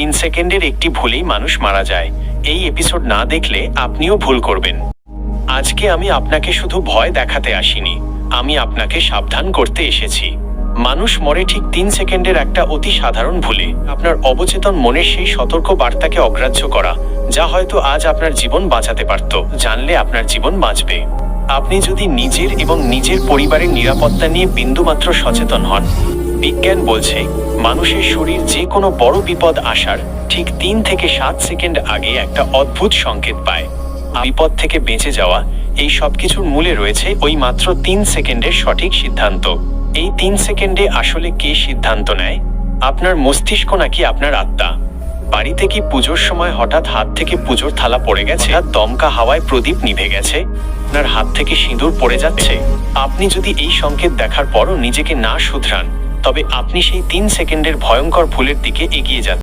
তিন সেকেন্ডের একটি ভুলেই মানুষ মারা যায়। এই এপিসোড না দেখলে আপনিও ভুল করবেন। আজকে আমি আপনাকে শুধু ভয় দেখাতে আসিনি। আমি আপনাকে সাবধান করতে এসেছি। মানুষ মরে ঠিক তিন সেকেন্ডের একটা অতি সাধারণ ভুলে। আপনার অবচেতন মনের সেই সতর্ক বার্তাকে অগ্রাহ্য করা, যা হয়তো আজ আপনার জীবন বাঁচাতে পারত। জানলে আপনার জীবন বাঁচবে। আপনি যদি নিজের এবং নিজের পরিবারের নিরাপত্তা নিয়ে বিন্দুমাত্র সচেতন হন বিজ্ঞান বলছে, মানুষের শরীর যে কোনো বড় বিপদ আসার ঠিক তিন থেকে সাত সেকেন্ড আগে একটা অদ্ভুত সংকেত পায়। বিপদ থেকে বেঁচে যাওয়া এই সব কিছুর মূলে রয়েছে ওই মাত্র তিন সেকেন্ডের সঠিক সিদ্ধান্ত। এই তিন সেকেন্ডে আসলে কে সিদ্ধান্ত নেয়? আপনার মস্তিষ্ক নাকি আপনার আত্মা? বাড়িতে কি পুজোর সময় হঠাৎ হাত থেকে পুজোর থালা পড়ে গেছে? আর দমকা হাওয়ায় প্রদীপ নিভে গেছে? আপনার হাত থেকে সিঁদুর পড়ে যাচ্ছে? আপনি যদি এই সংকেত দেখার পরও নিজেকে না শুধরান তবে আপনি সেই তিন সেকেন্ডের ভয়ঙ্কর ভুলের দিকে এগিয়ে যান।